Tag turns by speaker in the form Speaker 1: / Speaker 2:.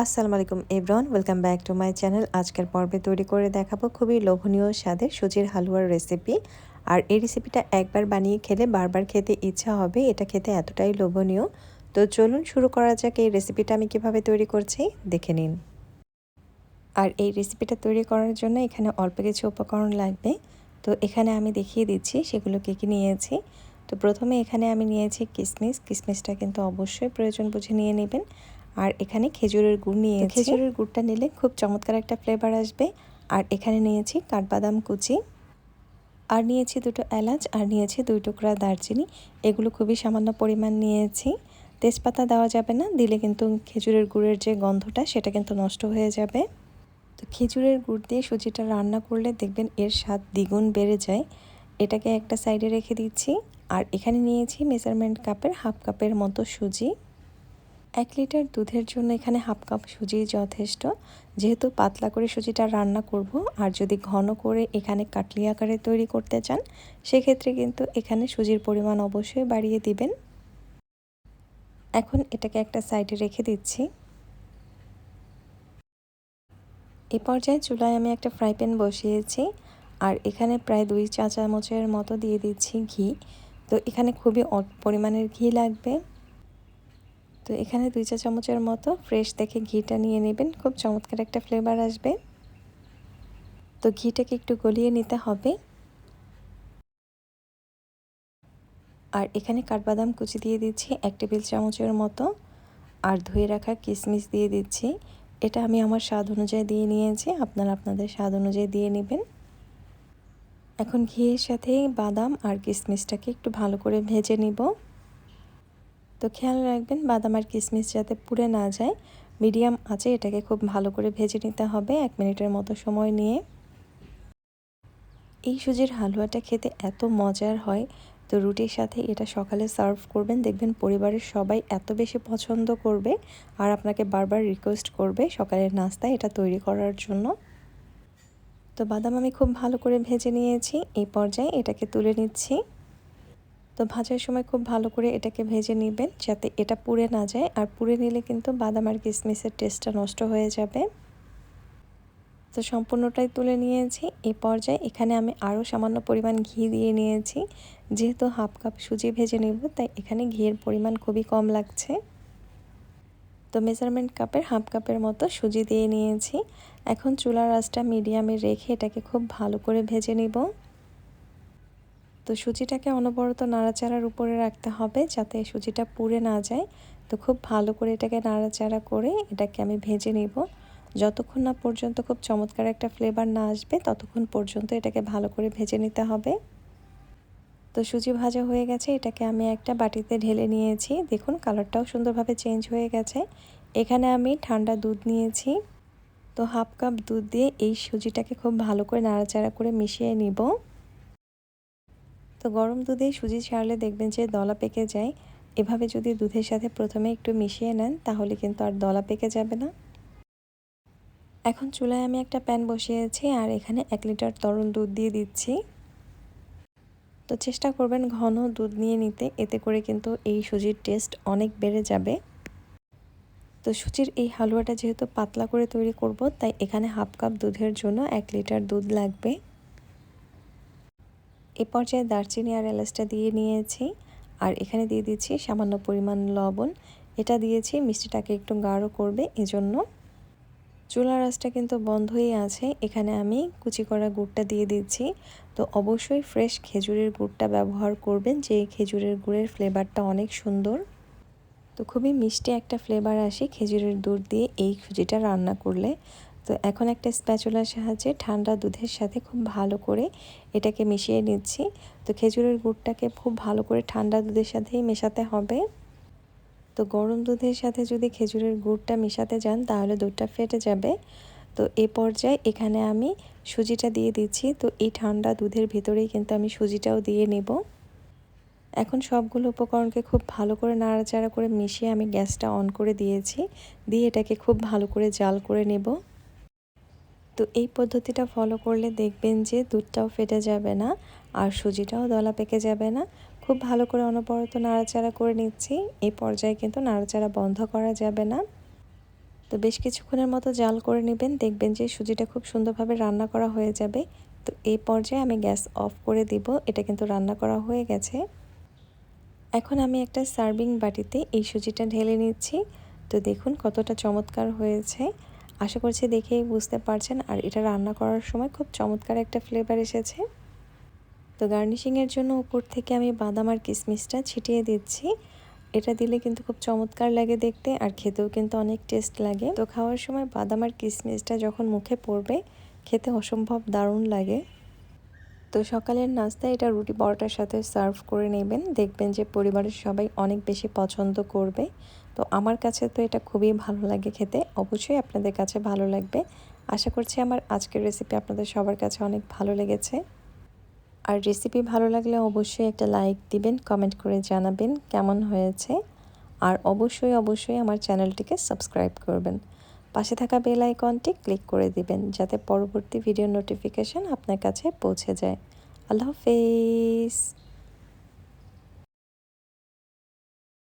Speaker 1: আসসালামু আলাইকুম everyone welcome back to my channel. আজকের পর্বে তৈরি করে দেখাবো খুবই লোভনীয় স্বাদের সুজির হালুয়ার রেসিপি। আর এই রেসিপিটা একবার বানিয়ে খেলে বারবার খেতে ইচ্ছা হবে, এটা খেতে এতটাই লোভনীয়। তো চলুন শুরু করা যাক এই রেসিপিটা আমি কীভাবে তৈরি করছি, দেখে নিন। আর এই রেসিপিটা তৈরি করার জন্য এখানে অল্প কিছু উপকরণ লাগবে। তো এখানে আমি দেখিয়ে দিচ্ছি সেগুলো কী কী নিয়েছি। তো প্রথমে এখানে আমি নিয়েছি কিশমিশ কিশমিশটা কিন্তু অবশ্যই প্রয়োজন বুঝে নিয়ে নেবেন। আর এখানে খেজুরের গুড় নিয়ে খেজুরের গুড়টা নিলে খুব চমৎকার একটা ফ্লেভার আসবে। আর এখানে নিয়েছি কাঠবাদাম কুচি। আর নিয়েছি দুটো এলাচ, আর নিয়েছি দুই টুকরা দারচিনি। এগুলো খুবই সামান্য পরিমাণ নিয়েছি। তেজপাতা দেওয়া যাবে না, দিলে কিন্তু খেজুরের গুড়ের যে গন্ধটা, সেটা কিন্তু নষ্ট হয়ে যাবে। তো খেজুরের গুড় দিয়ে সুজিটা রান্না করলে দেখবেন এর স্বাদ দ্বিগুণ বেড়ে যায়। এটাকে একটা সাইডে রেখে দিচ্ছি। আর এখানে নিয়েছি মেজারমেন্ট কাপের হাফ কাপের মতো সুজি। এক লিটার দুধের জন্য এখানে হাফ কাপ সুজি যথেষ্ট। যেহেতু পাতলা করে সুজিটা রান্না করব, আর যদি ঘন করে এখানে কাটলি আকারে তৈরি করতে চান, সেক্ষেত্রে কিন্তু এখানে সুজির পরিমাণ অবশ্যই বাড়িয়ে দিবেন। এখন এটাকে একটা সাইডে রেখে দিচ্ছি। এ পর্যায়ে চুলায় আমি একটা ফ্রাই প্যান বসিয়েছি, আর এখানে প্রায় দুই চা চামচের মতো দিয়ে দিচ্ছি ঘি। তো এখানে খুবই অল্প পরিমাণের ঘি লাগবে। তো এখানে দুই চা চামচের মতো ফ্রেশ দেখে ঘিটা নিয়ে নেবেন। খুব চমৎকার একটা ফ্লেভার আসবে। তো ঘিটাকে একটু গলিয়ে নিতে হবে। আর এখানে কাঠবাদাম কুচি দিয়ে দিচ্ছি এক টেবিল চামচের মতো। আর ধুয়ে রাখা কিশমিশ দিয়ে দিচ্ছি। এটা আমি আমার স্বাদ অনুযায়ী দিয়ে নিয়েছি। আপনারা আপনাদের স্বাদ অনুযায়ী দিয়ে নেবেন। এখন ঘিয়ের সাথে বাদাম আর কিশমিশটাকে একটু ভালো করে ভেজে নিব। তো খেয়াল রাখবেন বাদাম আর কিশমিশ যাতে পুড়ে না যায়। মিডিয়াম আছে এটাকে খুব ভালো করে ভেজে নিতে হবে এক মিনিটের মতো সময় নিয়ে। এই সুজির হালুয়াটা খেতে এত মজার হয়। তো রুটির সাথে এটা সকালে সার্ভ করবেন। দেখবেন পরিবারের সবাই এত বেশি পছন্দ করবে আর আপনাকে বারবার রিকোয়েস্ট করবে সকালের নাস্তায় এটা তৈরি করার জন্য। তো বাদাম আমি খুব ভালো করে ভেজে নিয়েছি। এই পর্যায়ে এটাকে তুলে নিচ্ছি। তো ভাজার সময় খুব ভালো করে এটাকে ভেজে নেবেন যাতে এটা পুড়ে না যায়। আর পুড়ে নিলে কিন্তু বাদাম আর কিশমিশের টেস্টটা নষ্ট হয়ে যাবে। তো সম্পূর্ণটাই তুলে নিয়েছি। এই পর্যায়ে এখানে আমি আরও সামান্য পরিমাণ ঘি দিয়ে নিয়েছি। যেহেতু হাফ কাপ সুজি ভেজে নেব, তাই এখানে ঘিয়ের পরিমাণ খুবই কম লাগছে। তো মেজারমেন্ট কাপের হাফ কাপের মতো সুজি দিয়ে নিয়েছি। এখন চুলার আঁচটা মিডিয়ামে রেখে এটাকে খুব ভালো করে ভেজে নিব। তো সুজিটাকে অনবরত নাড়াচাড়ার উপরে রাখতে হবে যাতে সুজিটা পুড়ে না যায়। তো খুব ভালো করে এটাকে নাড়াচাড়া করে এটাকে আমি ভেজে নিব। যতক্ষণ না পর্যন্ত খুব চমৎকার একটা ফ্লেভার না আসবে, ততক্ষণ পর্যন্ত এটাকে ভালো করে ভেজে নিতে হবে। তো সুজি ভাজা হয়ে গেছে, এটাকে আমি একটা বাটিতে ঢেলে নিয়েছি। দেখুন কালারটাও সুন্দরভাবে চেঞ্জ হয়ে গেছে। এখানে আমি ঠান্ডা দুধ নিয়েছি। তো হাফ কাপ দুধ দিয়ে এই সুজিটাকে খুব ভালো করে নাড়াচাড়া করে মিশিয়ে নিব। তো গরম দুধে সুজি ছাড়লে দেখবেন যে দলা পেকে যায়। এভাবে যদি দুধের সাথে প্রথমে একটু মিশিয়ে নেন, তাহলে কিন্তু আর দলা পেকে যাবে না। এখন চুলায় আমি একটা প্যান বসিয়েছি আর এখানে এক লিটার তরল দুধ দিয়ে দিচ্ছি। তো চেষ্টা করবেন ঘন দুধ নিয়ে নিতে, এতে করে কিন্তু এই সুজির টেস্ট অনেক বেড়ে যাবে। তো সুজির এই হালুয়াটা যেহেতু পাতলা করে তৈরি করব, তাই এখানে হাফ কাপ দুধের জন্য এক লিটার দুধ লাগবে। এ পর্যায়ে দারচিনি আর এলাচটা দিয়ে নিয়েছি। আর এখানে দিয়ে দিচ্ছি সামান্য পরিমাণ লবণ। এটা দিয়েছি, মিষ্টিটাকে একটু গাঢ় করবে, এজন্য চুলার আঁচটা কিন্তু বন্ধই আছে। এখানে আমি কুচি করা গুড়টা দিয়ে দিচ্ছি। তো অবশ্যই ফ্রেশ খেজুরের গুড়টা ব্যবহার করবেন, যে খেজুরের গুড়ের ফ্লেভারটা অনেক সুন্দর। তো খুবই মিষ্টি একটা ফ্লেভার আসে খেজুরের দুধ দিয়ে এই সুজিটা রান্না করলে। তো এখন একটা স্প্যাচুলার সাহায্যে ঠান্ডা দুধের সাথে খুব ভালো করে এটাকে মিশিয়ে নিচ্ছি। তো খেজুরের গুড়টাকে খুব ভালো করে ঠান্ডা দুধের সাথেই মেশাতে হবে। তো গরম দুধের সাথে যদি খেজুরের গুড়টা মেশাতে যান, তাহলে দুধটা ফেটে যাবে। তো এ পর্যায়ে এখানে আমি সুজিটা দিয়ে দিচ্ছি। তো এই ঠান্ডা দুধের ভেতরেই কিন্তু আমি সুজিটাও দিয়ে নেব। এখন সবগুলো উপকরণকে খুব ভালো করে নাড়াচাড়া করে মিশিয়ে আমি গ্যাসটা অন করে দিয়েছি। দিয়ে এটাকে খুব ভালো করে জাল করে নেব। তো এই পদ্ধতিটা ফলো করলে দেখবেন যে দুধটাও ফেটে যাবে না, আর সুজিটাও দলা পেকে যাবে না। খুব ভালো করে অনবরত নাড়াচাড়া করে নিচ্ছি এই পর্যায়ে কিন্তু নাড়াচাড়া বন্ধ করা যাবে না। তো বেশ কিছুক্ষণের মতো জাল করে নেবেন, দেখবেন যে সুজিটা খুব সুন্দরভাবে রান্না করা হয়ে যাবে। তো এই পর্যায়ে আমি গ্যাস অফ করে দিব, এটা কিন্তু রান্না করা হয়ে গেছে। এখন আমি একটা সার্ভিং বাটিতে এই সুজিটা ঢেলে নিচ্ছি। তো দেখুন কতটা চমৎকার হয়েছে। আশা করছি দেখেই বুঝতে পারছেন। আর এটা রান্না করার সময় খুব চমৎকার একটা ফ্লেভার এসেছে। তো গার্নিশিংয়ের জন্য উপর থেকে আমি বাদাম আর কিশমিশটা ছিটিয়ে দিচ্ছি। এটা দিলে কিন্তু খুব চমৎকার লাগে দেখতে আর খেতেও কিন্তু অনেক টেস্ট লাগে। তো খাওয়ার সময় বাদাম আর কিশমিশটা যখন মুখে পড়বে, খেতে অসম্ভব দারুণ লাগে। তো সকালের নাস্তায় এটা রুটি পরোটার সাথে সার্ভ করে নেবেন। দেখবেন যে পরিবারের সবাই অনেক বেশি পছন্দ করবে। তো আমার কাছে তো এটা খুবই ভালো লাগে খেতে। অবশ্যই আপনাদের কাছে ভালো লাগবে। আশা করছি আমার আজকের রেসিপি আপনাদের সবার কাছে অনেক ভালো লেগেছে। আর রেসিপি ভালো লাগলে অবশ্যই একটা লাইক দিবেন কমেন্ট করে জানাবেন কেমন হয়েছে। আর অবশ্যই অবশ্যই আমার চ্যানেলটিকে সাবস্ক্রাইব করবেন। পাশে থাকা বেল আইকনটি ক্লিক করে দিবেন যাতে পরবর্তী ভিডিও নোটিফিকেশন আপনার কাছে পৌঁছে যায়। আল্লাহ হাফেজ।